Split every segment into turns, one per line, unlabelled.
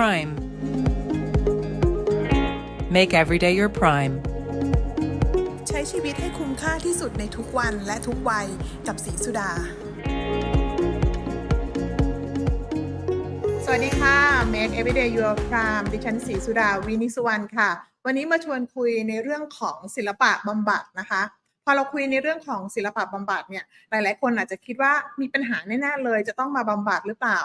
prime. Make every day your prime.
ใช้ชีวิตให้คุ้มค่าที่สุดในทุกวันและทุกวัยกับสีสุดา สวัสดีค่ะ Make Everyday Your Prime ดิฉันสีสุดาวินิสุวรรณค่ะ วันนี้มาชวนคุยในเรื่องของศิลปะบำบัดนะคะพอเราคุยในเรื่องของศิลปะบำบัดเนี่ยหลาย ๆ คนอาจจะคิดว่ามีปัญหาแน่ ๆ เลย จะต้องมาบำบัดหรือเปล่า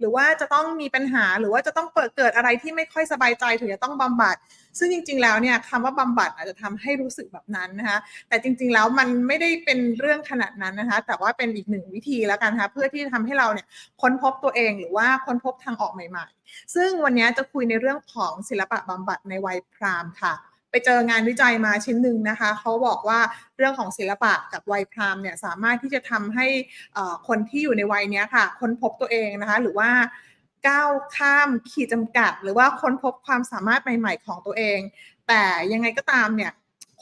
หรือว่าจะต้องมีปัญหาหรือว่าจะต้องเปิดเกิดอะไรที่ไม่ค่อยสบายใจถึงจะต้องบำบัด ซึ่งจริง ๆ แล้วเนี่ยคำว่าบำบัดอาจจะทำให้รู้สึกแบบนั้นนะคะแต่จริง ๆ แล้วมันไม่ได้เป็นเรื่องขนาดนั้นนะคะแต่ว่าเป็นอีกหนึ่งวิธีแล้วกันนะคะเพื่อที่จะทำให้เราเนี่ยค้นพบตัวเองหรือว่าค้นพบทางออกใหม่ ๆ ซึ่งวันนี้จะคุยในเรื่องของศิลปะบำบัดในวัยพรามค่ะ ไปเจองานวิจัยมาชิ้นหนึ่งนะคะเขาบอกว่าเรื่องของศิลปะกับวัยพรามเนี่ยสามารถที่จะทำให้คนที่อยู่ในวัยนี้ค่ะค้นพบตัวเองนะคะหรือว่าก้าวข้ามขีดจำกัด หรือว่าค้นพบความสามารถใหม่ ๆ ของตัวเอง แต่ยังไงก็ตามเนี่ย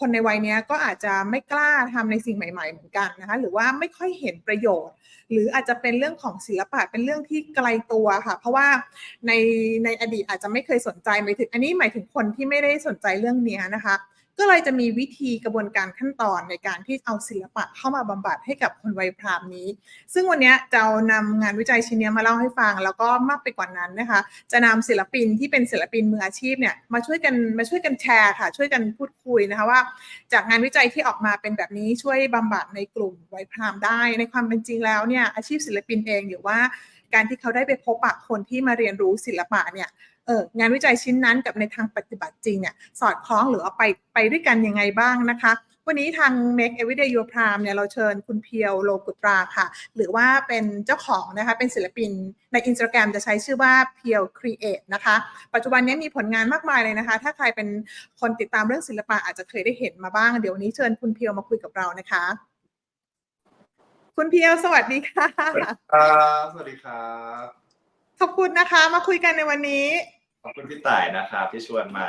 คนในวัยนี้ก็อาจจะไม่กล้าทำในสิ่งใหม่ ๆ เหมือนกันนะคะหรือว่าไม่ค่อยเห็นประโยชน์ หรืออาจจะเป็นเรื่องของศิลปะเป็นเรื่องที่ไกลตัวค่ะ เพราะว่าในในอดีตอาจจะไม่เคยสนใจหมายถึงอันนี้หมายถึงคนที่ไม่ได้สนใจเรื่องนี้นะคะ ก็เลยจะมีวิธีกระบวนการขั้นตอนในการที่เอาศิลปะเข้ามาบำบัดให้กับคนวัยพรามนี้ ซึ่งวันนี้จะเอานำงานวิจัยชิ้นเนี้ยมาเล่าให้ฟัง แล้วก็มากไปกว่านั้นนะคะ จะนำศิลปินที่เป็นศิลปินมืออาชีพเนี่ยมาช่วยกันมาช่วยกันแชร์ค่ะ ช่วยกันพูดคุยนะคะว่า จากงานวิจัยที่ออกมาเป็นแบบนี้ช่วยบำบัดในกลุ่มวัยพรามได้ ในความเป็นจริงแล้วเนี่ยอาชีพศิลปินเองหรือว่าการที่เขาได้ไปพบปะคนที่มาเรียนรู้ศิลปะเนี่ย เอองานวิจัยชิ้นนั้นกับในทางปฏิบัติจริงเนี่ยสอดคล้องหรือว่าไปไปด้วยกันยังไงบ้างนะคะวันนี้ทาง Make Everyday Your Prime เนี่ยเราเชิญคุณเพียวโลกุตราค่ะ หรือว่าเป็นเจ้าของนะคะเป็นศิลปินใน Instagram จะใช้ชื่อว่าเพียว Create นะคะ ปัจจุบันนี้มีผลงานมากมายเลยนะคะ ถ้าใครเป็นคนติดตามเรื่องศิลปะอาจจะเคยได้เห็นมาบ้าง เดี๋ยววันนี้เชิญคุณเพียวมาคุยกับเรานะคะ คุณเพียวสวัสดีค่ะ
ครับสวัสดีครับ
ขอบคุณนะคะมาคุยกันในวันนี้
ขอบคุณพี่ต่ายนะครับที่ชวนมา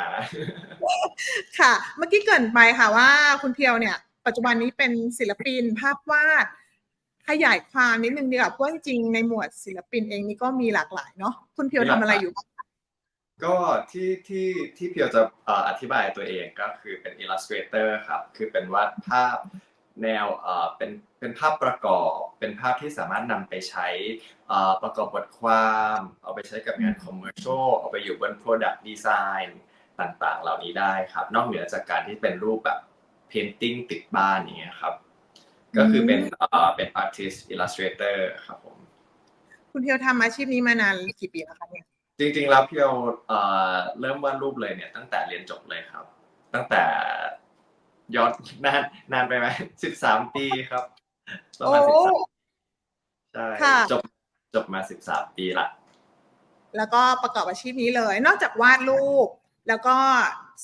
ค่ะ เมื่อกี้เกรินไปค่ะว่าคุณเพียวเนี่ย ปัจจุบันนี้เป็นศิลปินภาพวาด ขยายความนิดนึงดีกว่าเพราะจริงๆในหมวดศิลปินเองนี่ก็มีหลากหลายเนาะคุณเพียวทำอะไรอยู่บ้างคะ
ก็ที่ที่ที่เพียวจะเอ่ออธิบายตัวเองก็คือเป็น illustrator ครับ คือเป็นวาดภาพแนวเอ่อเป็นเป็นภาพประกอบ เป็นภาพที่สามารถนำไปใช้เอ่อประกอบบทความ เอาไปใช้กับงาน commercial เอาไปอยู่บน product design ต่างๆ เหล่านี้ได้ครับ นอกเหนือจากการที่เป็นรูปแบบ painting ติดบ้านอย่างเงี้ยครับ ก็คือเป็นเอ่อเป็น artist illustrator ครับผม
คุณเพียวทำอาชีพนี้มานานกี่ปีแล้วคะเนี่ย
จริงๆแล้วเพียวเอ่อเริ่มวาดรูปเลยเนี่ย ตั้งแต่เรียนจบเลยครับ ตั้งแต่ย้อนนานนานไปไหมสิบสามปีครับประมาณ
โอ้
สิบสาม ใช่
ค่ะ
จบจบมาสิบสามปีละ
แล้วก็ประกอบอาชีพนี้เลย นอกจากวาดรูป แล้วก็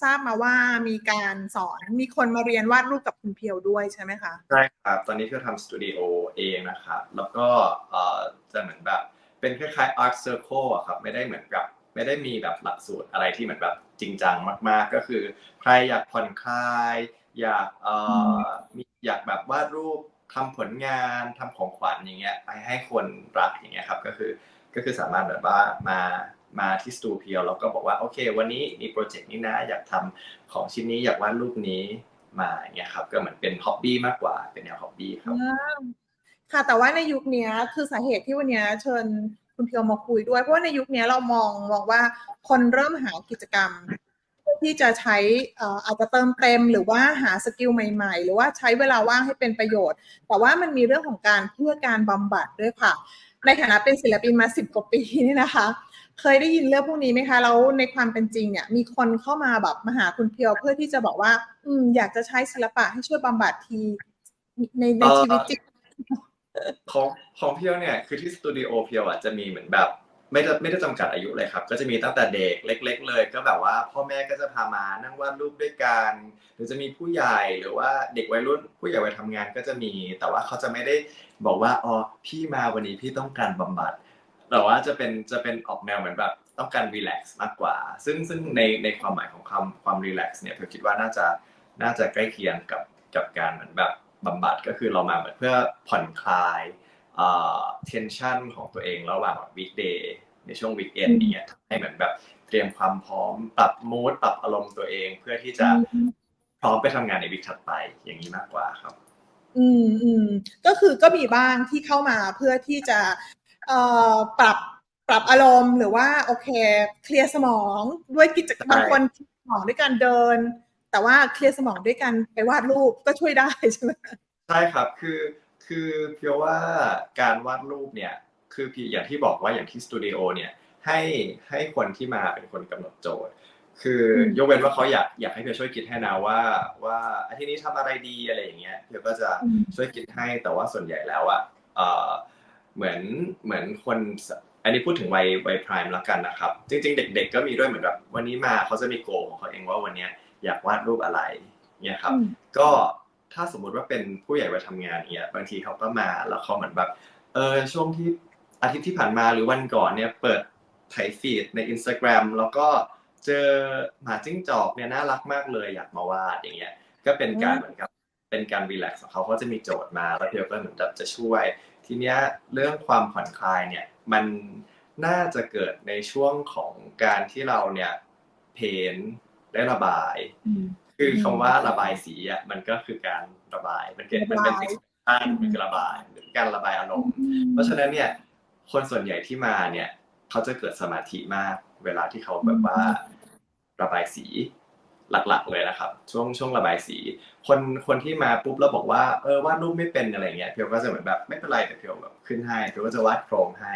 ทราบมาว่ามีการสอนมีคนมาเรียนวาดรูปกับคุณเพียวด้วยใช่ไหมคะ
ใช่ครับ ตอนนี้เพียวทำสตูดิโอเองนะครับแล้วก็เอ่อจะเหมือนแบบ เป็นคล้ายๆ art circle อะครับไม่ได้เหมือนกับไม่ได้มีแบบหลักสูตรอะไรที่เหมือนแบบจริงจังมาก ๆ ก็คือ ใครอยากผ่อนคลาย อยากเอ่อมีอยากแบบวาดรูป ทำผลงานทำของขวัญอย่างเงี้ยไปให้คนรักอย่างเงี้ยครับก็คือก็คือสามารถแบบว่ามามาที่สตูเพียวแล้วก็บอกว่าโอเค วันนี้มีโปรเจกต์นี้นะอยากทำของชิ้นนี้อยากวาดรูปนี้มาอย่างเงี้ยครับก็เหมือนเป็นฮ็อบบี้มากกว่าเป็นแนวฮ็อบบี้ครับ
ค่ะแต่ว่าในยุคนี้คือสาเหตุที่วันนี้เชิญคุณเพียวมาคุยด้วย เพราะว่าในยุคนี้เรามองมองว่าคนเริ่มหากิจกรรม ที่จะใช้เอ่ออาจจะเติมเต็มหรือว่าหาสกิลใหม่ ๆ หรือว่าใช้เวลาว่างให้เป็นประโยชน์ แต่ว่ามันมีเรื่องของการเพื่อการบำบัดด้วยค่ะ ในฐานะเป็นศิลปินมาสิบกว่าปีนี่นะคะ เคยได้ยินเรื่องพวกนี้ไหมคะแล้วในความเป็นจริงเนี่ยมีคนเข้ามาแบบมาหาคุณเพียวเพื่อที่จะบอกว่า อืมอยากจะใช้ศิลปะให้ช่วยบำบัดทีในใน
เอ่อ
ชีวิตจริง
ของของเพียวเนี่ยคือที่สตูดิโอเพียวอะจะมีเหมือนแบบ ไม่ได้ไม่ได้จำกัดอายุเลยครับ ก็จะมีตั้งแต่เด็กเล็ก ๆ เลย ก็แบบว่าพ่อแม่ก็จะพามานั่งวาดรูปด้วยกันหรือจะมีผู้ใหญ่หรือว่าเด็กวัยรุ่นผู้ใหญ่วัยทำงานก็จะมี แต่ว่าเขาจะไม่ได้บอกว่าอ๋อพี่มาวันนี้พี่ต้องการบำบัดแต่ว่าจะเป็นจะเป็นออกแนวเหมือนแบบต้องการรีแลกซ์มากกว่า ซึ่งซึ่งในในความหมายของคำความรีแลกซ์เนี่ยเพียวคิดว่าน่าจะน่าจะใกล้เคียงกับกับการเหมือนแบบบำบัดก็คือเรามาเหมือนเพื่อผ่อนคลาย เอ่อ tension ของตัวเองระหว่าง weekday ในช่วงวีคเอนนี้ยทำให้เหมือนแบบเตรียมความพร้อมปรับมูดปรับอารมณ์ตัวเอง เพื่อที่จะพร้อมไปทำงานในวีคถัดไปอย่างนี้มากกว่าครับ
อืมอืมก็คือก็มีบ้างที่เข้ามาเพื่อที่จะเอ่อปรับปรับอารมณ์หรือว่าโอเค เคลียร์สมองด้วยกิจกรรม
ใช่
บางคนเคลียร์สมองด้วยการเดิน แต่ว่าเคลียร์สมองด้วยการไปวาดรูปก็ช่วยได้ใช่ไหม
ใช่ครับ คือ คือเพียวว่าการวาดรูปเนี่ย คือพี่อย่างที่บอกว่าอย่างที่สตูดิโอเนี่ยให้ให้คนที่มาเป็นคนกำหนดโจทย์ คืออ
ม
ยกเว้นว่าเขาอยากอยากให้เพียวช่วยคิดให้นะว่า ว่าอาทิตย์นี้ทำอะไรดีอะไรอย่างเงี้ยเพียวก็จะช่วยคิดให้แต่ว่าส่วนใหญ่แล้วอะเอ่อเหมือนเหมือนคนอันนี้พูดถึงวัยวัยพรายแล้วกันนะครับ จริง ๆ เด็ก ๆ ก็มีด้วยเหมือนแบบวันนี้มาเขาจะมีโกของเขาเองว่าวันเนี้ยอยากวาดรูปอะไรเนี่ยครับ
อืม
ก็ ถ้าสมมุติว่าเป็นผู้ใหญ่วัยทำงานเนี่ยบางทีเขาก็มาแล้วเขาเหมือนแบบเออช่วงที่อาทิตย์ที่ผ่านมาหรือวันก่อนเนี่ยเปิดไถฟีดใน Instagram แล้วก็เจอหมาจิ้งจอกเนี่ยน่ารักมากเลยอยากมาวาดอย่างเงี้ย ก็เป็นการเหมือนกับเป็นการรีแลกซ์ของเขาเขาจะมีโจทย์มาแล้วเพียวก็เหมือนแบบจะช่วย ทีเนี้ยเรื่องความผ่อนคลายเนี่ยมันน่าจะเกิดในช่วงของการที่เราเนี่ยเพนได้ระบาย คือคำว่าระบายสีอะมันก็คือการระบายมันเป็นมันเป็น
ระบาย
สิ่งสำคัญมันคือระบายหรือการระบายอารมณ์ เพราะฉะนั้นเนี่ย คนส่วนใหญ่ที่มาเนี่ยเขาจะเกิดสมาธิมาก เวลาที่เขาแบบว่าระบายสีหลักๆเลยนะครับ ช่วงช่วงระบายสี คนคนที่มาปุ๊บแล้วบอกว่าเออวาดรูปไม่เป็นอะไรเงี้ยเพียวก็จะเหมือนแบบไม่เป็นไรแต่เพียวแบบขึ้นให้เพียวก็จะวาดโครงให้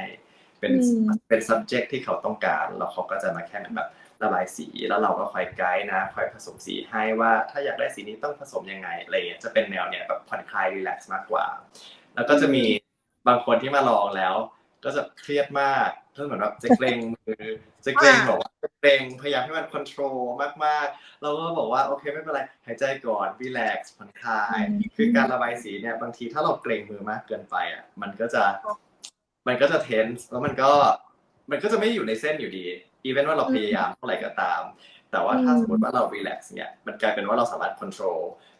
เป็น
อืม
เป็น subject ที่เขาต้องการ แล้วเขาก็จะมาแค่เหมือนแบบ ระบายสีแล้วเราก็คอยไกด์นะคอยผสมสีให้ว่าถ้าอยากได้สีนี้ต้องผสมยังไงอะไรเงี้ยจะเป็นแนวเนี้ยแบบผ่อนคลายรีแลกซ์มากกว่า แล้วก็จะมีบางคนที่มาลองแล้ว ก็จะเครียดมากก็เหมือนแบบจะเกรงมือจะเกรงบอกว่าจะเกรงพยายามให้มันคอนโทรลมากๆเราก็บอกว่าโอเคไม่เป็นไรหายใจก่อนรีแลกซ์ผ่อนคลาย
อืม
คือการระบายสีเนี่ยบางทีถ้าเราเกรงมือมากเกินไปอะมันก็จะมันก็จะเทนส์แล้วมันก็มันก็จะไม่อยู่ในเส้นอยู่ดี อีเวนว่าเราพยายามเท่าไหร่ก็ตาม แต่ว่าถ้า
อืม
สมมติว่าเรารีแลกซ์เนี่ย มันกลายเป็นว่าเราสามารถควบคุม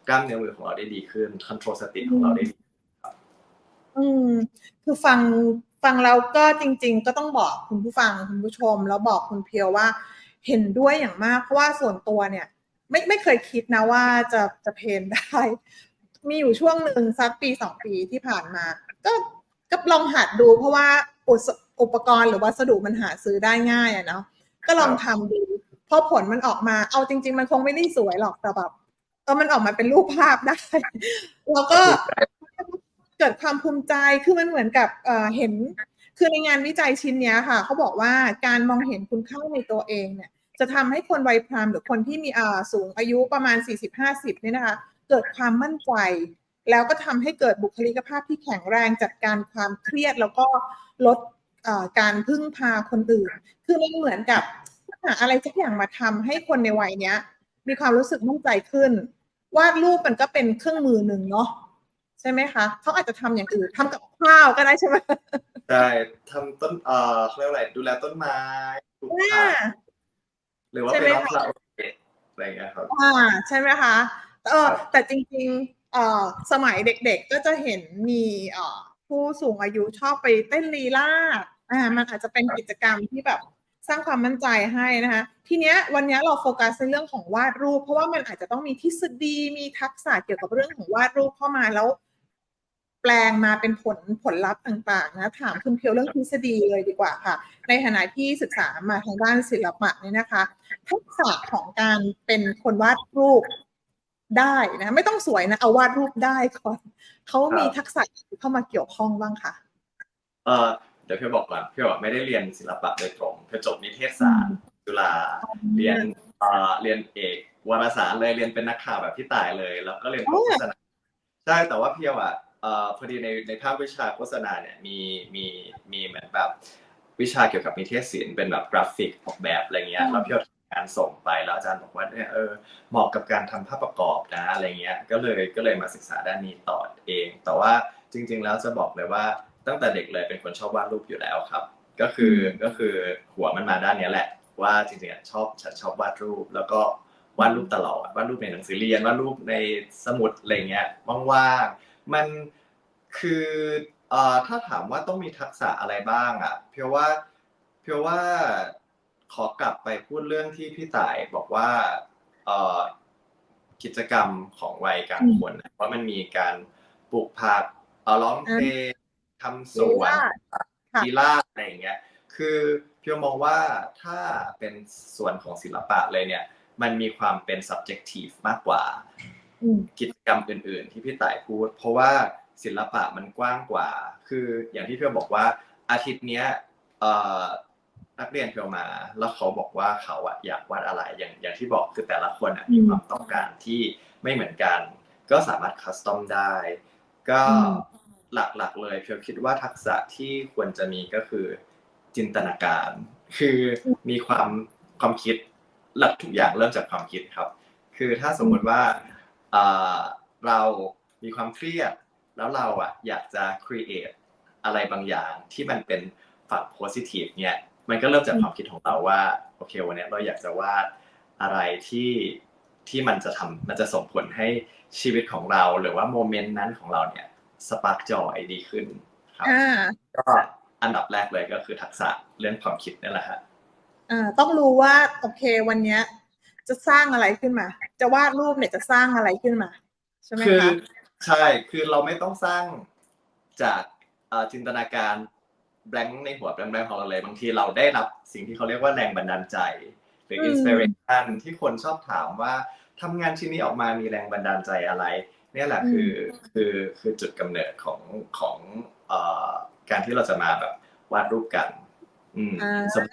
กล้ามเนื้อมือของเราได้ดีขึ้นควบคุมสติของเราได้ดี
อืม คือฟังฟังแล้วก็จริง ๆ ก็ต้องบอกคุณผู้ฟังคุณผู้ชม แล้วบอกคุณเพียวว่า เห็นด้วยอย่างมาก เพราะว่าส่วนตัวเนี่ย ไม่ไม่เคยคิดนะว่าจะจะเพนได้ มีอยู่ช่วงหนึ่งสักปีสองปีที่ผ่านมา ก็ก็ลองหัดดูเพราะว่าอุสอุปกรณ์หรือวัสดุมันหาซื้อได้ง่ายอะเนาะ ก็ลองทำดูพอผลมันออกมา เอาจริง ๆ มันคงไม่ได้สวยหรอกแต่แบบเออมันออกมาเป็นรูปภาพได้แล้วก็เกิดความภูมิใจคือมันเหมือนกับเอ่อเห็นคือในงานวิจัยชิ้นเนี้ยค่ะเขาบอกว่าการมองเห็นคุณค่าในตัวเองเนี่ย จะทำให้คนวัยพรามหรือคนที่มีอ่าสูงอายุประมาณ 40-50เนี่ยนะคะ เกิดความมั่นใจ แล้วก็ทำให้เกิดบุคลิกภาพที่แข็งแรงจัดการความเครียด แล้วก็ลด การพึ่งพาคนอื่น คือมันเหมือนกับหาอะไรสักอย่างมาทำให้คนในวัยเนี้ย มีความรู้สึกมั่นใจขึ้น วาดรูปมันก็เป็นเครื่องมือหนึ่งเนาะใช่ไหมคะเขาอาจจะทำอย่างอื่นทำกับข้าวก็ได้ใช่ไหม
ใช่ทำต้นเอ่อเขาเรียกว่าอะไรดูแลต้นไม้ปลูก
อ่า
ผักหรือว่า
ใช่
ไป
ไหม
ร้อง
คะ
คาราโอเกะอะไรอย่างเงี้ยครับ
อ่าใช่ไหมคะเออ
ครับ
แต่จริงๆเอ่อสมัยเด็กๆก็จะเห็นมีเอ่อผู้สูงอายุชอบไปเต้นลีลาด อ่ามันอาจจะเป็นกิจกรรมที่แบบสร้างความมั่นใจให้นะคะ ทีเนี้ยวันเนี้ยเราโฟกัสในเรื่องของวาดรูป เพราะว่ามันอาจจะต้องมีทฤษฎีมีทักษะเกี่ยวกับเรื่องของวาดรูปเข้ามาแล้ว แปลงมาเป็นผลผลลัพธ์ต่างๆ นะถามคุณเพียวเรื่องทฤษฎีเลยดีกว่าค่ะ ในฐานะที่ศึกษามาทางด้านศิลปะเนี่ยนะคะ ทักษะของการเป็นคนวาดรูปได้นะไม่ต้องสวยนะเอาวาดรูปได้ก่อนเขามีทักษะเข้ามาเกี่ยวข้องบ้างค่ะ
เออ เดี๋ยวพี่บอกก่อนพี่บอกไม่ได้เรียนศิลปะโดยตรงพี่จบนิเทศศาสตร์จุฬาเรียนเอ่อเรียนเอกวารสารเลยเรียนเป็นนักข่าวแบบพี่ต่ายเลย แล้วก็เรียนโฆษณาใช่แต่ว่าเพียวอะเอ่อพอดีในในภาควิชาโฆษณาเนี่ยมีมีมีเหมือนแบบวิชาเกี่ยวกับนิเทศศิลป์เป็นแบบกราฟิกออกแบบอะไรเงี้ย
อืม
แล้วพี่เอางานส่งไปแล้วอาจารย์บอกว่าเนี่ยเออเหมาะกับการทำภาพประกอบนะอะไรเงี้ยก็เลยก็เลยมาศึกษาด้านนี้ต่อเอง แต่ว่าจริง ๆ แล้วจะบอกเลยว่า ตั้งแต่เด็กเลยเป็นคนชอบวาดรูปอยู่แล้วครับ ก็คือก็คือหัวมันมาด้านเนี้ยแหละ ว่าจริงๆอะชอบฉันชอบวาดรูป แล้วก็วาดรูปตลอดวาดรูปในหนังสือเรียนวาดรูปในสมุดอะไรเงี้ยว่างๆมันคือเอ่อถ้าถามว่าต้องมีทักษะอะไรบ้างอะ เพียงว่าเพียวว่าขอกลับไปพูดเรื่องที่พี่ต่ายบอกว่าเอ่อกิจกรรมของวัยกลางคนนะว่ามันมีการปลูกผักเอ่อร้องเพลง ทำสวน
ค่ะ
กีฬาอะไรอย่างเงี้ย คือเพียวมองว่าถ้าเป็นส่วนของศิลปะเลยเนี่ย มันมีความเป็น subjective มากกว่า
อืม
กิจกรรมอื่น ๆ ที่พี่ต่ายพูด เพราะว่าศิลปะมันกว้างกว่า คืออย่างที่เพียวบอกว่าอาทิตย์เนี้ยเอ่อนักเรียนเพียวมา แล้วเขาบอกว่าเขาอะอยากวาดอะไรอย่างอย่างที่บอกคือแต่ละคนอะมี
อืม
ความต้องการที่ไม่เหมือนกัน ก็สามารถคัสตอมได้ ก็
อืม
หลักๆ เลยเพียวคิดว่าทักษะที่ควรจะมีก็คือ จินตนาการ คือมีความความคิดหลักทุกอย่างเริ่มจากความคิดครับ คือถ้าสมมุติว่าเรามีความเครียด แล้วเราอะอยากจะ create อะไรบางอย่างที่มันเป็นฝั่ง positive เนี่ยมันก็เริ่มจากความคิดของเราว่าโอเควันนี้เราอยากจะวาดอะไรที่ที่มันจะทำมันจะส่งผลให้ชีวิตของเรา หรือว่าโมเมนต์นั้นของเราเนี่ย สปาร์กจอยดีขึ้นครับ
อ่า
ก็อันดับแรกเลยก็คือทักษะเรื่องความคิดนี่แหละฮะ
อ่าต้องรู้ว่าโอเควันเนี้ย จะสร้างอะไรขึ้นมา จะวาดรูปเนี่ยจะสร้างอะไรขึ้นมาใช่ไหม
คือ
คะ
ใช่คือเราไม่ต้องสร้างจากเอ่อจินตนาการแบงค์ในหัวแบงค์ของเราเลยบางทีเราได้รับสิ่งที่เขาเรียกว่าแรงบันดาลใจ หรือ
ม
อินสปิเรชันที่คนชอบถามว่าทำงานชิ้นนี้ออกมามีแรงบันดาลใจอะไร เนี่ยแหละคือคือคือจุดกำเนิดของของเอ่อการที่เราจะมาแบบวาดรูปกัน อืม
อ่า
สมมติ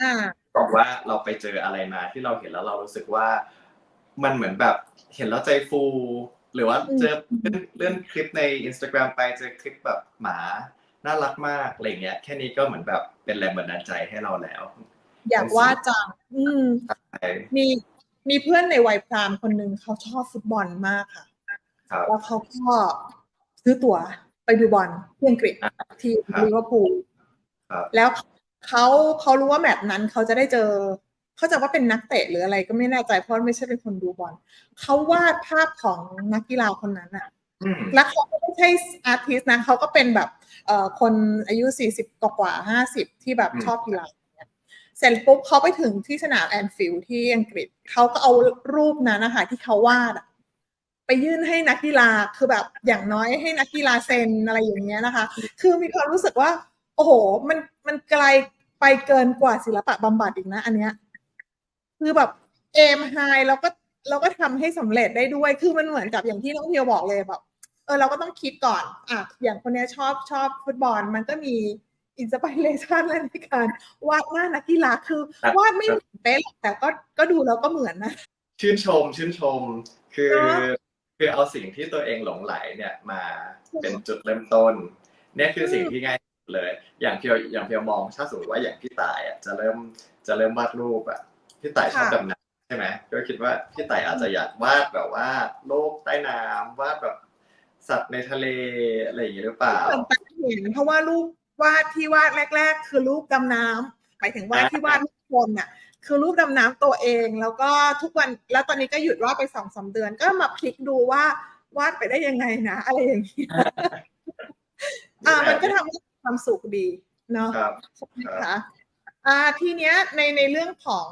บอกว่าเราไปเจออะไรมาที่เราเห็นแล้วเรารู้สึกว่า มันเหมือนแบบเห็นแล้วใจฟู หรือว่า
อืม
เจอเลื่อนเลื่อนคลิปใน Instagram ไปเจอคลิปแบบหมาน่ารักมากอะไรเงี้ย แค่นี้ก็เหมือนแบบเป็นแรงบันดาลใจให้เราแล้ว
อยากวาดจังอืม
ใช่
มีมีเพื่อนในวัยพรามคนหนึ่งเขาชอบฟุตบอลมากค่ะ
ครับ
แล้วเขาก็ซื้อตั๋วไปดูบอลที่อังกฤษ
อ่า
ที่
ครับ
ลิเวอร์พูล
ครับ
แล้วเขาเขารู้ว่าแมตช์นั้นเขาจะได้เจอ เขาใจะว่าเป็นนักเตะหรืออะไรก็ไม่แน่ใจเพราะไม่ใช่เป็นคนดูบอลเขาวาดภาพของนักกีฬาคนนั้นอะ
อืม
แล้วเขาก็ไม่ใช่อาร์ติสต์นะเขาก็เป็นแบบเอ่อคนอายุสี่สิบกว่าห้าสิบที่แบบ
อืม
ชอบกีฬาอย่างเงี้ยเสร็จปุ๊บเขาไปถึงที่สนามแอนฟิลด์ที่อังกฤษเขาก็เอารูปนั้นนะคะที่เขาวาดอะ ไปยื่นให้นักกีฬาคือแบบอย่างน้อยให้นักกีฬาเซ็นอะไรอย่างเงี้ยนะคะ คือมีความรู้สึกว่า โอ้โห มันมันไกลไปเกินกว่าศิลปะบำบัดอีกนะ อันเนี้ยคือแบบเอมไฮแล้วก็เราก็ทำให้สำเร็จได้ด้วย คือมันเหมือนกับอย่างที่น้องเพียวบอกเลยแบบเออเราก็ต้องคิดก่อนอะอย่างคนเนี้ยชอบชอบฟุตบอล มันก็มีอินสปิเรชันในการวาดหน้านักกีฬาคือ
ครับ
วาดไม่เหมือนเป๊ะหรอกแต่ก็ก็ดูแล้วก็เหมือนนะ
ชื่นชม ชื่นชม คือ
เนอะ
คือเอาสิ่งที่ตัวเองหลงไหลเนี่ยมาเป็นจุดเริ่มต้นเนี่ยคือสิ่งที่ง่ายเลย อย่างเพียวอย่างเพียวมองถ้าสมมติว่าอย่างพี่ตายอะจะเริ่มจะเริ่มวาดรูปอะพี่ตายชอบ
ค่ะ
ดำน้ำใช่ไหมก็คิดว่าพี่ตายอาจจะอยากวาดแบบว่า โลกใต้น้ำวาดแบบสัตว์ในทะเลอะไรอย่างนี้หรือเปล่า
เห็นเพราะว่ารูปวาดที่วาดแรก ๆ คือรูปดำน้ำหมายถึงวาดที่วาดคนน่ะ คือรูปดำน้ำตัวเอง แล้วก็ทุกวันแล้วตอนนี้ก็หยุดวาดไปสองสามเดือน ก็มาพลิกดูว่าวาดไปได้ยังไงนะ อะไรอย่างนี้อ่ามันก็ทำให้มีความสุขดีเนาะ
ครับ
ใช่ไหมคะอ่าทีเนี้ยในในเรื่องของ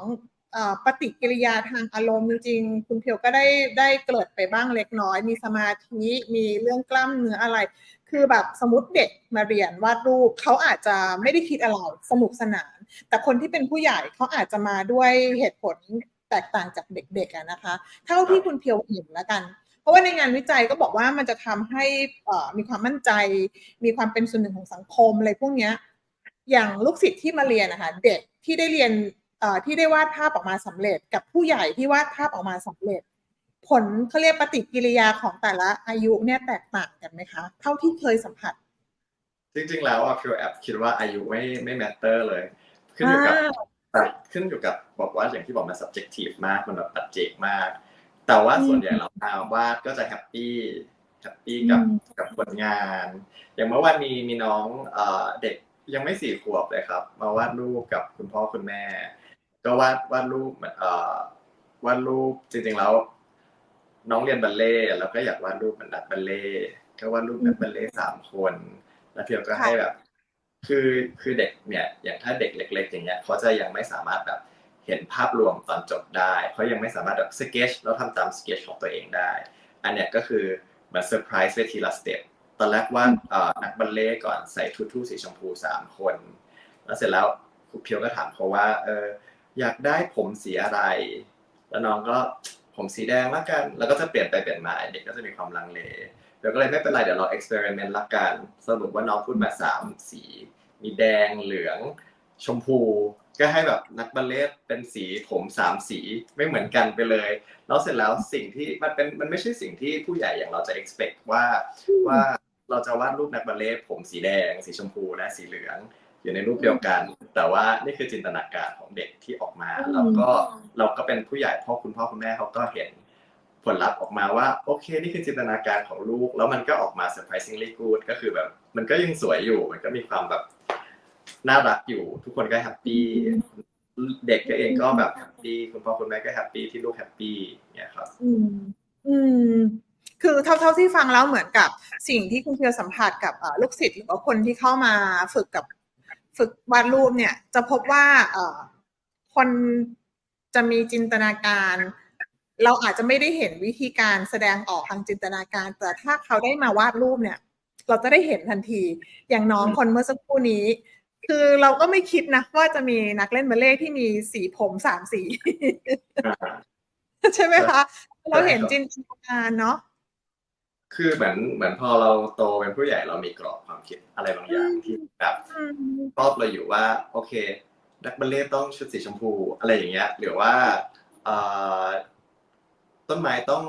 เอ่อปฏิกิริยาทางอารมณ์จริงๆ คุณเพียวก็ได้ได้เกริดไปบ้างเล็กน้อย มีสมาธิมีเรื่องกล้ามเนื้ออะไร คือแบบสมมติเด็กมาเรียนวาดรูปเขาอาจจะไม่ได้คิดอะไรสนุกสนาน แต่คนที่เป็นผู้ใหญ่เขาอาจจะมาด้วยเหตุผลแตกต่างจากเด็กๆนะคะ เท่าที่คุณเพียวเห็นแล้วกัน เพราะว่าในงานวิจัยก็บอกว่ามันจะทำให้มีความมั่นใจ มีความเป็นส่วนหนึ่งของสังคมอะไรพวกนี้อย่างลูกศิษย์ที่มาเรียนนะคะเด็กที่ได้เรียนที่ได้วาดภาพออกมาสำเร็จ กับผู้ใหญ่ที่วาดภาพออกมาสำเร็จ ผลเขาเรียกปฏิกิริยาของแต่ละอายุเนี่ยแตกต่างกันไหมคะ เท่าที่เคยสัมผัส
จริงๆ แล้วอะพิวแอปคิดว่าอายุไม่ไม่ matter เลย ขึ้นอยู่กับ
อ่า
ขึ้นอยู่กับบอกว่าอย่างที่บอกมัน subjective มากมันแบบปัจเจกมาก แต่ว่าส่วนใหญ่เรามาวาดก็จะแฮปปี้แฮปปี้กับ
อืม
กับผลงาน อย่างเมื่อวานมีมีน้องเอ่อเด็กยังไม่สี่ขวบเลยครับ มาวาดรูปกับคุณพ่อคุณแม่ ก็วาดวาดรูปเหมือนเอ่อวาดรูปจริงๆแล้วน้องเรียนบัลเล่ต์แล้วก็อยากวาดรูปเหมือนนักบัลเล่ต์ก็วาดรูปนักบัลเล่ต์สามคน แล้วเพียวก็ให้แบบ คือคือเด็กเนี่ยอย่างถ้าเด็กเล็ก ๆ อย่างเงี้ยเขาจะยังไม่สามารถแบบเห็นภาพรวมตอนจบได้เขายังไม่สามารถแบบสเกจแล้วทำตามสเกจของตัวเองได้ อันเนี้ยก็คือเหมาเซอร์ไพรส์ไปทีละสเต็ปตอนแรกว่าเอ่อนักบัลเล่ต์ก่อนใส่ทูทูสีชมพูสามคน แล้วเสร็จแล้วครูเพียวก็ถามเขาว่าเอออยากได้ผมสีอะไร แล้วน้องก็ผมสีแดงละกัน แล้วก็จะเปลี่ยนไปเปลี่ยนมาเด็กก็จะมีความลังเล เดี๋ยวก็เลยไม่เป็นไรเดี๋ยวเราเอ็กซ์เพร์เมนต์ละกันสรุปว่าน้องพูดมาสามสี มีแดงเหลือง ชมพูก็ให้แบบนักบัลเล่ต์เป็นสีผมสามสีไม่เหมือนกันไปเลย แล้วเสร็จแล้วสิ่งที่มันเป็นมันไม่ใช่สิ่งที่ผู้ใหญ่อย่างเราจะ expect ว่าว่าเราจะวาดรูปนักบัลเล่ต์ผมสีแดง สีชมพูและสีเหลือง อยู่ในรูปเดียวกัน แต่ว่านี่คือจินตนาการของเด็กที่ออกมา
อืม
แล้วก็เราก็เป็นผู้ใหญ่พ่อคุณพ่อคุณแม่เขาก็เห็น ผลลัพธ์ออกมาว่า โอเค นี่คือจินตนาการของลูก แล้วมันก็ออกมา surprisingly good ก็คือแบบ มันก็ยังสวยอยู่ มันก็มีความแบบน่ารักอยู่ ทุกคนก็แฮปปี้เด็กก็เองก็แบบแฮปปี้คุณพ่อคุณแม่ก็แฮปปี้ที่ลูกแฮปปี้เนี่ยครับ
อืม อืมคือเท่าเท่าที่ฟังแล้วเหมือนกับสิ่งที่คุณเพียวสัมผัสกับลูกศิษย์หรือว่าคนที่เข้ามาฝึกกับฝึกวาดรูปเนี่ย จะพบว่าคนจะมีจินตนาการ เราอาจจะไม่ได้เห็นวิธีการแสดงออกทางจินตนาการ แต่ถ้าเขาได้มาวาดรูปเนี่ย เราจะได้เห็นทันที อย่างน้อง
อืม
คนเมื่อสักครู่นี้ คือเราก็ไม่คิดนะว่าจะมีนักเล่นบัลเล่ต์ที่มีสีผมสามสี ใช่ไหมคะ เราเห็นจินตนาการเนาะ
คือเหมือนเหมือนพอเราโตเป็นผู้ใหญ่เรามีกรอบความคิดอะไรบางอย่าง
อืม
ที่แบบ
อืม
ครอบเราอยู่ว่า โอเค นักบัลเล่ต์ต้องชุดสีชมพูอะไรอย่างเงี้ยหรือว่าเอ่อ ต้นไม้ต้อง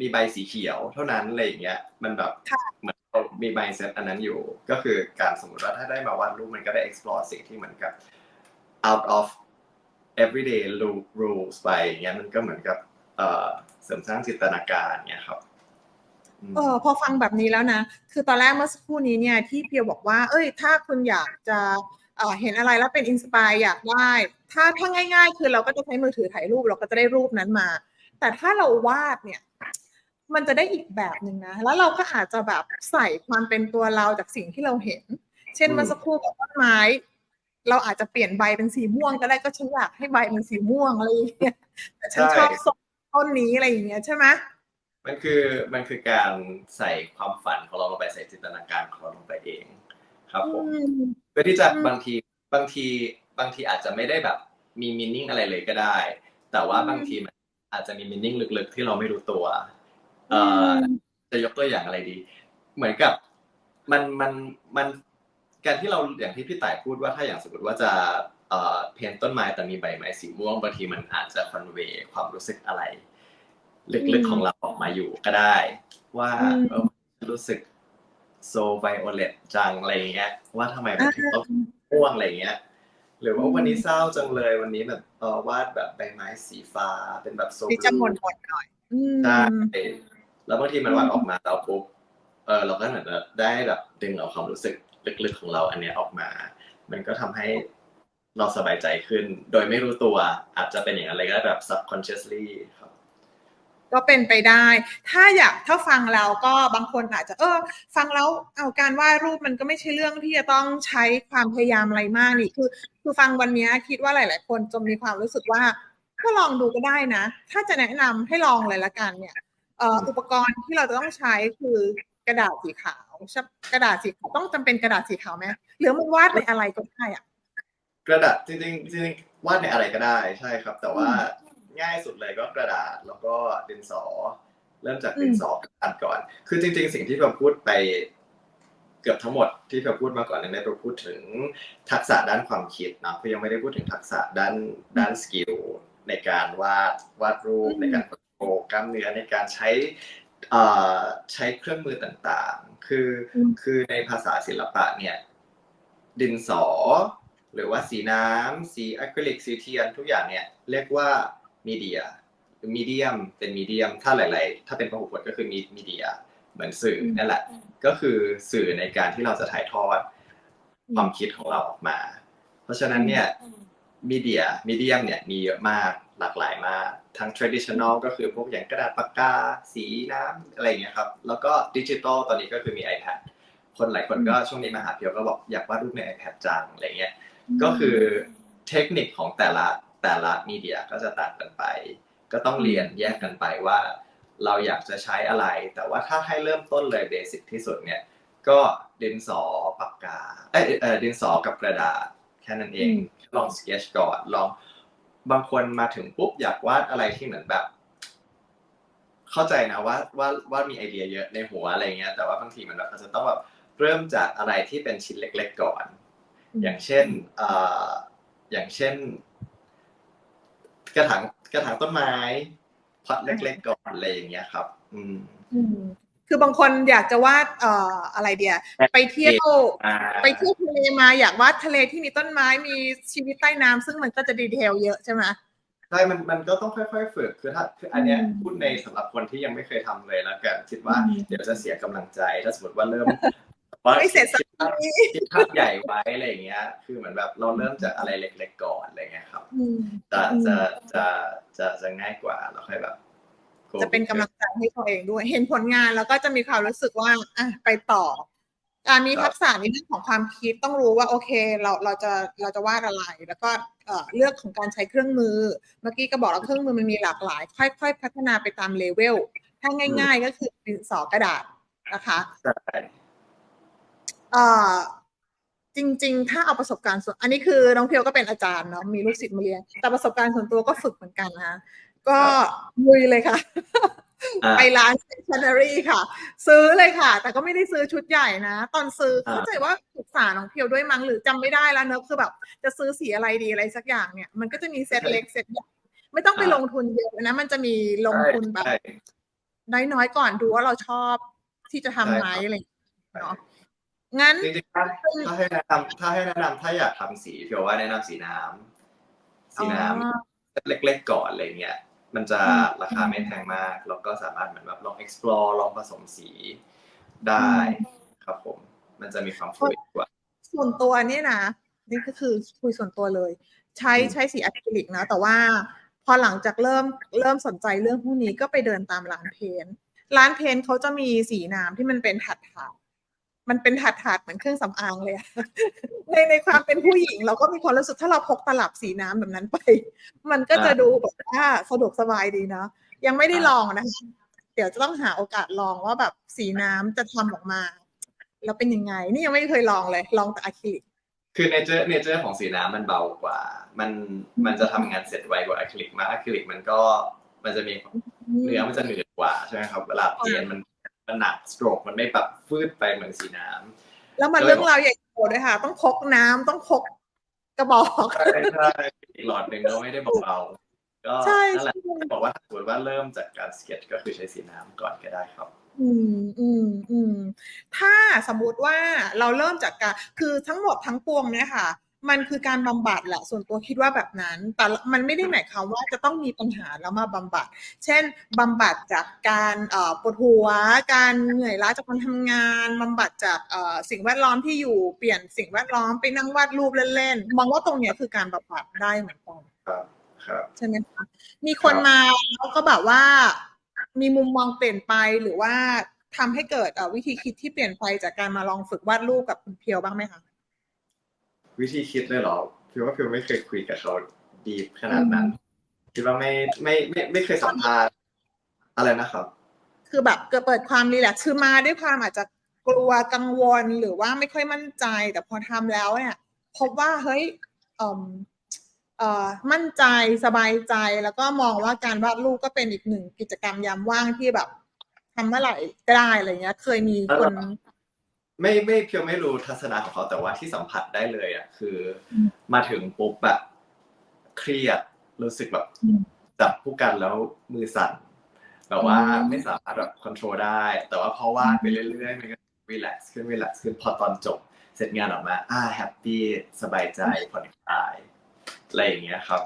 มีใบสีเขียวเท่านั้นอะไรอย่างเงี้ย มันแบบ
ค่ะ
เหมือนเรามีใบเซตอันนั้นอยู่ ก็คือการสมมติว่าถ้าได้มาวาดรูปมันก็ได้ explore สิ่งที่เหมือนกับ out of everyday ru- rules ไปอย่างเงี้ยมันก็เหมือนกับเอ่อเสริมสร้างจินตนาการเงี้ยครับอืม
เออพอฟังแบบนี้แล้วนะ คือตอนแรกเมื่อสักครู่นี้เนี่ยที่เพียวบอกว่า เอ้ย ถ้าคุณอยากจะเอ่อเห็นอะไรแล้วเป็นอินสปายอยากได้ ถ้าถ้าง่าย ๆ คือเราก็จะใช้มือถือถ่ายรูปเราก็จะได้รูปนั้นมา แต่ถ้าเราวาดเนี่ยมันจะได้อีกแบบหนึ่งนะ แล้วเราก็อาจจะแบบใส่ความเป็นตัวเราจากสิ่งที่เราเห็น เช่น
อืม
เมื่อสักครู่กับต้นไม้ เราอาจจะเปลี่ยนใบเป็นสีม่วงก็ได้ก็ฉันอยากให้ใบมันสีม่วงอะไรอย่างเงี้ยแต่ฉันชอบส้มต้นนี้อะไรอย่างเงี้ยใช่ไหม
มันคือมันคือการใส่ความฝันของเราลงไปใส่จินตนาการของเราลงไปเอง ครับผม
อืม
เพื่อที่จะ
อืม
บางทีบางทีบางทีอาจจะไม่ได้แบบมีมินนิ่งอะไรเลยก็ได้ แต่ว่า
อืม
บางทีมัน อาจจะมีมินนิ่งลึกๆ ที่เราไม่รู้ตัว เอ่ออจะยกตัวอย่างอะไรดี เหมือนกับมันมันมันการที่เราอย่างที่พี่ต่ายพูดว่าถ้าอย่างสมมติว่าจะเอ่อเพ้นต้นไม้แต่มีใบไม้สีม่วงบางทีมันอาจจะคอนเวย์ความรู้สึกอะไร ลึกๆของเราออกมาอยู่ก็ได้ ว่า
อืม
เออรู้สึกโซไวโอเลตจังอะไรอย่างเงี้ยว่าทำไมมันถึงต้องม่วงอะไรอย่างเงี้ย หรือว่า
อืม
วันนี้เศร้าจังเลยวันนี้แบบเออวาดแบบใบไม้สีฟ้าเป็นแบบโซ
ที่จะหมนหมนๆหน่อยอืม
ใช่แล้วบางทีมันวาดออกมาแล้วปุ๊บเออเราก็เหมือนแบบได้แบบดึงเอาความรู้สึกลึกๆของเราอันเนี้ยออกมา มันก็ทำให้เราสบายใจขึ้น โดยไม่รู้ตัวอาจจะเป็นอย่างนั้นเลยก็ได้แบบ subconsciously ครับ
ก็เป็นไปได้ ถ้าอยากถ้าฟังแล้วก็บางคนอาจจะเออ ฟังแล้วเอาการวาดรูปมันก็ไม่ใช่เรื่องที่จะต้องใช้ความพยายามอะไรมากนี่คือ คือฟังวันนี้คิดว่าหลาย ๆ คนจะมีความรู้สึกว่าก็ลองดูก็ได้นะ ถ้าจะแนะนำให้ลองเลยละกันเนี่ยเอ่ออุปกรณ์ที่เราจะต้องใช้คือกระดาษสีขาวใช่กระดาษสีขาวต้องจำเป็นกระดาษสีขาวไหมหรือมันวาดในอะไรก็ได้อะ
กระดาษจริงๆจริงๆวาดในอะไรก็ได้ใช่ครับ แต่ว่า ง่ายสุดเลยก็กระดาษแล้วก็ดินสอ เริ่มจาก
อืม
ดินสอกระดาษก่อน คือจริง ๆ สิ่งที่เราพูดไปเกือบทั้งหมดที่เราพูดมาก่อนนั้นเราพูดถึงทักษะด้านความคิดนะคือยังไม่ได้พูดถึงทักษะด้านด้านสกิลในการวาดวาดรูปในการโปรกล้ามเนื้อในการใช้เอ่อใช้เครื่องมือต่างๆ คือคือในภาษาศิลปะเนี่ยดินสอ หรือว่าสีน้ำสีอะคริลิกสีเทียนทุกอย่างเนี่ยเรียกว่า มีเดียมีเดียมเป็นมีเดียม ถ้าหลาย ๆ ถ้าเป็นพหูพจน์ก็คือมีมีเดีย เหมือนสื่อนั่นแหละ ก็คือสื่อในการที่เราจะถ่ายทอดความคิดของเราออกมา เพราะฉะนั้นเนี่ยมีเดียมีเดียมเนี่ยมีเยอะมากหลากหลายมากทั้ง traditional ก็คือพวกอย่างกระดาษปากกา สีน้ำอะไรอย่างเงี้ยครับ แล้วก็ดิจิตอลตอนนี้ก็คือมี iPad คนหลายคนก็ช่วงนี้มาหาเพียวก็บอกอยากวาดรูปใน iPad จังอะไรเงี้ยก็คือเทคนิคของแต่ละ แต่ละมีเดียก็จะต่างกันไป ก็ต้องเรียนแยกกันไปว่า เราอยากจะใช้อะไร แต่ว่าถ้าให้เริ่มต้นเลยเบสิกที่สุดเนี่ย ก็ดินสอปากกาเอยเออดินสอกับกระดาษแค่นั้นเอง ลองสเกจก่อนลองบางคนมาถึงปุ๊บอยากวาดอะไรที่เหมือนแบบ เข้าใจนะว่าว่าว่ามีไอเดียเยอะในหัวอะไรเงี้ยแต่ว่าบางทีมันแบบจะต้องแบบเริ่มจากอะไรที่เป็นชิ้นเล็ก ๆ ก่อน อย่างเช่นอ่ออย่างเช่น กระถางกระถางต้นไม้พอดเล็กๆก่อนอะไรอย่างเงี้ยครับอืม
อืมคือบางคนอยากจะวาดเอ่ออะไรเดียไปเที่ยว
อ่า
ไปเที่ยวทะเลมาอยากวาดทะเลที่มีต้นไม้มีชีวิตใต้น้ำซึ่งมันก็จะดีเทลเยอะใช่ไหม
ใช่มันมันก็ต้องค่อยๆฝึกคือถ้าคืออันเนี้ย
อืม
พูดในสำหรับคนที่ยังไม่เคยทำเลยแล้วกันคิดว่า
อืม
เดี๋ยวจะเสียกำลังใจ ถ้าสมมติว่าเริ่ม ว่า
ไม่เสร็จสักที
คิดภาพใหญ่ไว้อะไรอย่างเงี้ย คือเหมือนแบบเราเริ่มจากอะไรเล็กๆก่อนอะไรเงี้ยครับ
อืม
จะ
อืม
จะจะจะจะง่ายกว่าแล้วค่อยแบบ go
จะเป็นกำลัง
bigger
ใจให้ตัวเองด้วย เห็นผลงานแล้วก็จะมีความรู้สึกว่าอะไปต่อ การมี
ครับ
ทักษะในเรื่องของความคิดต้องรู้ว่าโอเค เราเราจะเราจะวาดอะไร แล้วก็เอ่อเลือกของการใช้เครื่องมือ เมื่อกี้ก็บอกแล้วเครื่องมือมันมีหลากหลาย ค่อย ๆ พัฒนาไปตามเลเวลถ้าง่าย ๆ ก็คือดินสอกระดาษนะคะ
ใช่
เอ่อจริง ๆ ถ้าเอาประสบการณ์ส่วน อันนี้คือน้องเพียวก็เป็นอาจารย์เนาะมีลูกศิษย์มาเรียน แต่ประสบการณ์ส่วนตัวก็ฝึกเหมือนกันนะก็ลุยเลยค่ะ
อ่า
ไปร้าน stationery ค่ะ ซื้อเลยค่ะ แต่ก็ไม่ได้ซื้อชุดใหญ่นะ ตอนซื้อ
อ่า
เข้าใจว่าศึกษาน้องเพียวด้วยมั้งหรือจำไม่ได้แล้วเนอะคือแบบ จะซื้อสีอะไรดีอะไรสักอย่างเนี่ย มันก็จะมีเซตเล็กเซตใหญ่ไม่ต้องไปลงทุนเยอะนะ มันจะมีลงทุนแบบ
ใช่
น้อยๆก่อนดูว่าเราชอบที่จะทำไหม
ใช่ครับ
อะไรอย่างเงี้ยเนาะ งั้น
จริงๆถ้าถ้าให้แนะนำถ้าให้แนะนำถ้าอยากทำสีเพียวว่าแนะนำสีน้ำสีน้ำ
อ๋อ
เล็กๆก่อนอะไรเงี้ยมันจะ
อืม
ราคาไม่แพงมากแล้วก็สามารถเหมือนแบบลอง explore ลองผสมสีได้ครับผม มันจะมีความฟลุยกว่า
ส่วนตัวเนี่ยนะนี่ก็คือคุยส่วนตัวเลย ใช้
อืม
ใช้สีอะคริลิกนะแต่ว่าพอหลังจากเริ่มเริ่มสนใจเรื่องพวกนี้ก็ไปเดินตามร้านเพนท์ร้านเพนท์เขาจะมีสีน้ำที่มันเป็นถาดถาดๆ มันเป็นถาดถาดๆเหมือนเครื่องสำอางเลยอะในในความเป็นผู้หญิง เราก็มีความรู้สึกถ้าเราพกตลับสีน้ำแบบนั้นไป มันก็จะ
อ่า
ดูแบบว่าสะดวกสบายดีเนาะยังไม่ได้ลองนะคะเดี๋ยวจะต้องหาโอกาสลองว่าแบบสีน้ำจะทำออกมา แล้วเป็นยังไง นี่ยังไม่เคยลองเลย ลองแต่อะคริลิก
คือเนเจอร์เนเจอร์ของสีน้ำมันเบากว่า มันมันจะทำงานเสร็จไวกว่าอะคริลิกมากอะคริลิกมันก็มันจะมีเนื้อมันจะหนืดกว่าใช่ไหมครับเวลาเปลี่ยนมัน มันหนักสโตรกมันไม่แบบฟืดไปเหมือนสีน้ำ
แล้วมัน
ก็เลย
เรื่องราวใหญ่โตด้วยค่ะ ต้องพกน้ำต้องพกกระบอก
ใช่ใช่อีกหลอดหนึ่งก็ไม่ได้เบาๆก็
ใช่
นั่นแหละ
ใช่
บอกว่าถ้าสมมติว่าเริ่มจากการสเก็ตก็คือใช้สีน้ำก่อนก็ได้ครับ
อืมอืมอืมถ้าสมมุติว่าเราเริ่มจากการคือทั้งหมดทั้งปวงเนี่ยค่ะ มันคือการบำบัดแหละส่วนตัวคิดว่าแบบนั้น แต่มันไม่ได้หมายความว่าจะต้องมีปัญหาแล้วมาบำบัด เช่นบำบัดจากการเอ่อปวดหัว การเหนื่อยล้าจากการทำงานบำบัดจากเอ่อสิ่งแวดล้อมที่อยู่เปลี่ยนสิ่งแวดล้อมไปนั่งวาดรูปเล่นๆมองว่าตรงเนี้ยคือการบำบัดได้เหมือนกัน
ครับครับ
ใช่ไหมคะมีคน
ครับ
มาแล้วก็แบบว่า มีมุมมองเปลี่ยนไปหรือว่าทำให้เกิดเอ่อวิธีคิดที่เปลี่ยนไปจากการมาลองฝึกวาดรูปกับคุณเพียวบ้างไหมคะ
วิธีคิดเลยเหรอพี่ว่าพี่ไม่เคยคุยกับเขาดีขนาดนั้นคิดว่าไม่ไม่ไม่ไม่เคยสัมภาษณ์อะไรนะครับ
คือแบบเกิดเปิดความรีแลกซ์คือมาด้วยความอาจจะกลัวกังวลหรือว่าไม่ค่อยมั่นใจ แต่พอทำแล้วเนี่ย พบว่าเฮ้ยเอ่อเอ่อมั่นใจสบายใจแล้วก็มองว่าการวาดรูปก็เป็นอีกหนึ่งกิจกรรมยามว่างที่แบบทำเมื่อไหร่ก็ได้อะไรเงี้ย เคยมีคน
ไม่ไม่เพียวไม่รู้ทัศนะของเขาแต่ว่าที่สัมผัสได้เลยอะคืออ
ม
มาถึงปุ๊บแบบเครียดรู้สึกแบบ
อืม
จับผู้กันแล้วมือสั่นแบบว่า
อืม
ไม่สามารถแบบควบคุมได้ แต่ว่าพอวาดไปเรื่อยๆมันก็รีแลกซ์ขึ้นรีแลกซ์ขึ้นพอตอนจบ เสร็จงานออกมา อ่าแฮปปี้สบายใจผ่อนคลายอะไรอย่างเงี้ยครับ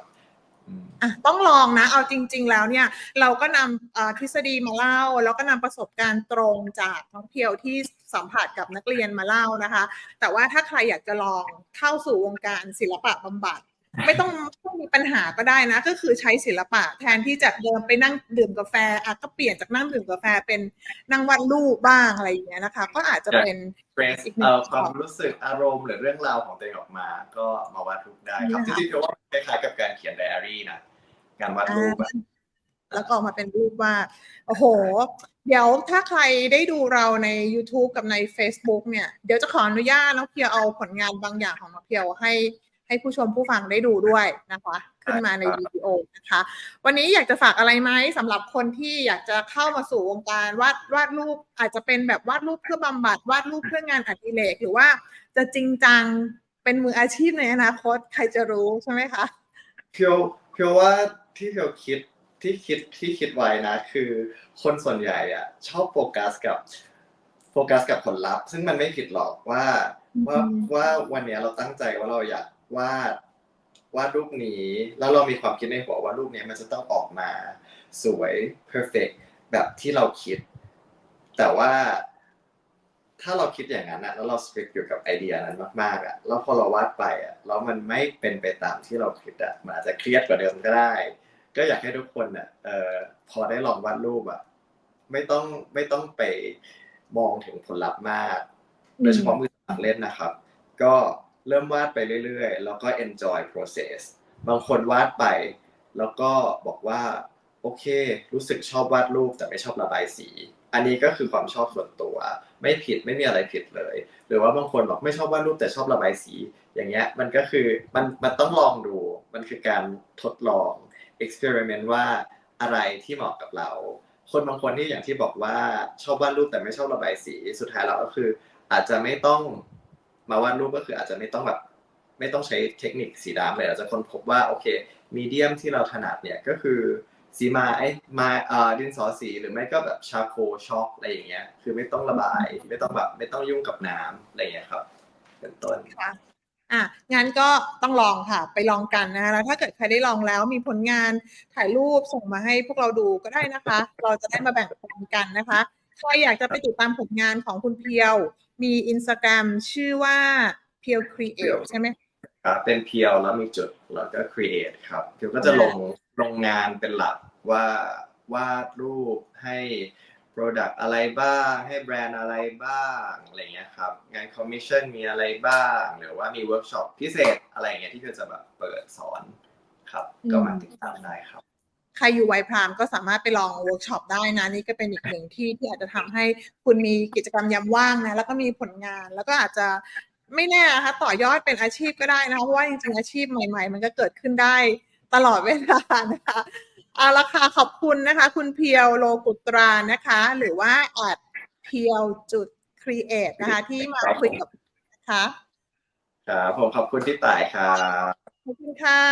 อืม
อะต้องลองนะเอาจริง ๆ แล้วเนี่ย เราก็นำอ่าทฤษฎีมาเล่า แล้วก็นำประสบการณ์ตรงจากน้องเพียวที่ สัมผัสกับนักเรียนมาเล่านะคะ แต่ว่าถ้าใครอยากจะลองเข้าสู่วงการศิลปะบำบัด ไม่ต้องไม่ต้องมีปัญหาก็ได้นะ ก็คือใช้ศิลปะแทนที่จะเดินไปนั่งดื่มกาแฟอะก็เปลี่ยนจากนั่งดื่มกาแฟเป็นนั่งวาดรูปบ้างอะไรอย่างเงี้ยนะคะ ก็อาจจะเป็น
เฟรส
อีกหนึ่ง
เอ่อ
ข้อ
ความรู้สึกอารมณ์หรือเรื่องราวของตัวเองออกมา ก็มาวาดรูปได้ครับ
นี่
จ
ค่ะ
ริงๆเพียวว่าคล้ายๆกับการเขียนไดอารี่นะการวาดรูปอะ
แล้วก็ออกมาเป็นรูปวาดโอ้โห เดี๋ยวถ้าใครได้ดูเราใน YouTube กับใน Facebook เนี่ย เดี๋ยวจะขออนุญาตน้องเพียวเอาผลงานบางอย่างของน้องเพียวให้ให้ผู้ชมผู้ฟังได้ดูด้วยนะคะ ขึ้นมาในวิดีโอนะคะ วันนี้อยากจะฝากอะไรไหมสำหรับคนที่อยากจะเข้ามาสู่วงการวาดวาดรูปอาจจะเป็นแบบวาดรูปเพื่อบำบัดวาดรูปเพื่องานอดิเรกหรือว่าจะจริงจังเป็นมืออาชีพในอนาคตใครจะรู้ใช่ไหมคะ
เพียวเพียวว่าที่เพียวคิด ที่คิดที่คิดไว้นะ คือคนส่วนใหญ่อะชอบโฟกัสกับโฟกัสกับผลลัพธ์ ซึ่งมันไม่ผิดหรอกว่าว่า
อืม
ว่าวันเนี้ยเราตั้งใจว่าเราอยากวาดวาดรูปนี้ แล้วเรามีความคิดในหัวว่ารูปเนี้ยมันจะต้องออกมาสวย perfect แบบที่เราคิด แต่ว่าถ้าเราคิดอย่างนั้นอะแล้วเราสตริกอยู่กับไอเดียนั้นมากๆอะแล้วพอเราวาดไปอะแล้วมันไม่เป็นไปตามที่เราคิดอะมันอาจจะเครียดกว่าเดิมก็ได้ ก็อยากให้ทุกคนอะเอ่อพอได้ลองวาดรูปอะไม่ต้องไม่ต้องไปมองถึงผลลัพธ์มาก โดยเฉพาะมือสมัครเล่นนะครับ ก็เริ่มวาดไปเรื่อยๆ แล้วก็ enjoy process บางคนวาดไป แล้วก็บอกว่า โอเค รู้สึกชอบวาดรูปแต่ไม่ชอบระบายสี อันนี้ก็คือความชอบส่วนตัว ไม่ผิดไม่มีอะไรผิดเลย หรือว่าบางคนบอกไม่ชอบวาดรูปแต่ชอบระบายสี อย่างเงี้ยมันก็คือมันมันต้องลองดูมันคือการทดลอง experiment ว่าอะไรที่เหมาะกับเรา คนบางคนที่อย่างที่บอกว่าชอบวาดรูปแต่ไม่ชอบระบายสีสุดท้ายแล้วก็คือ อาจจะไม่ต้องมาวาดรูปก็คืออาจจะไม่ต้องแบบไม่ต้องใช้เทคนิคสีดำเลยอาจจะค้นพบว่าโอเคมีเดียมที่เราถนัดเนี่ยก็คือสีไม้ไม้เอ่อดินสอสีหรือไม่ก็แบบชาโคช็อกอะไรอย่างเงี้ย คือไม่ต้องระบาย ไม่ต้องแบบไม่ต้องยุ่งกับน้ำอะไรอย่างเงี้ยครับ เป็นต้น
ค่ะ อะงั้นก็ต้องลองค่ะ ไปลองกันนะคะแล้วถ้าเกิดใครได้ลองแล้วมีผลงานถ่ายรูปส่งมาให้พวกเราดูก็ได้นะคะ เราจะได้มาแบ่งปันกันนะคะใครอยากจะไปติดตามผลงานของคุณเพียว มีอินสตาแกรมชื่อว่าเพียวครีเอทใช่ไหม
ครับเป็นเพียวแล้วมีจุดแล้วก็ create ครับเพียวก็จะลงลงงานเป็นหลักว่าวาดรูปให้ product อะไรบ้าง ให้แบรนด์อะไรบ้างอะไรเงี้ยครับ งาน commission มีอะไรบ้าง หรือว่ามีเวิร์กช็อปพิเศษอะไรเงี้ยที่เพียวจะแบบเปิดสอนครับ ก็มาติดตามได้ครับ
ใครอยู่ไวพรามก็สามารถไปลองเวิร์กช็อปได้นะ นี่ก็เป็นอีกหนึ่งที่ที่อาจจะทำให้คุณมีกิจกรรมยามว่างนะ แล้วก็มีผลงาน แล้วก็อาจจะไม่แน่นะคะต่อยอดเป็นอาชีพก็ได้นะคะเพราะว่าจริงๆอาชีพใหม่ ๆ มันก็เกิดขึ้นได้ตลอดเวลานะคะ เอาละค่ะขอบคุณนะคะ คุณเพียวโลกุตรานะคะ หรือว่าแอดเพียวจุดครีเอทนะคะ ที่มาคุยกับนะคะ
ครับผมขอบคุณที่ต่ายครับ
ขอบคุณค่ะ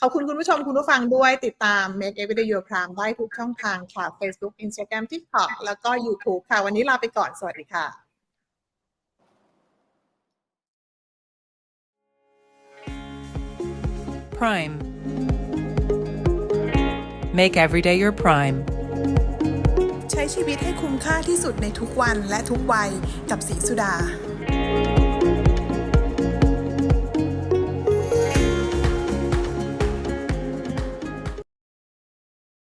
ขอบคุณคุณผู้ชมคุณผู้ฟังด้วยติดตาม Make Everyday Your Prime ได้ทุกช่องทางค่ะ Facebook Instagram TikTok แล้วก็ YouTube ค่ะ วันนี้ลาไปก่อน สวัสดีค่ะ
Prime. Make every day your prime.
ใช้ชีวิตให้คุ้มค่าที่สุดในทุกวันและทุกวัยกับสีสุดา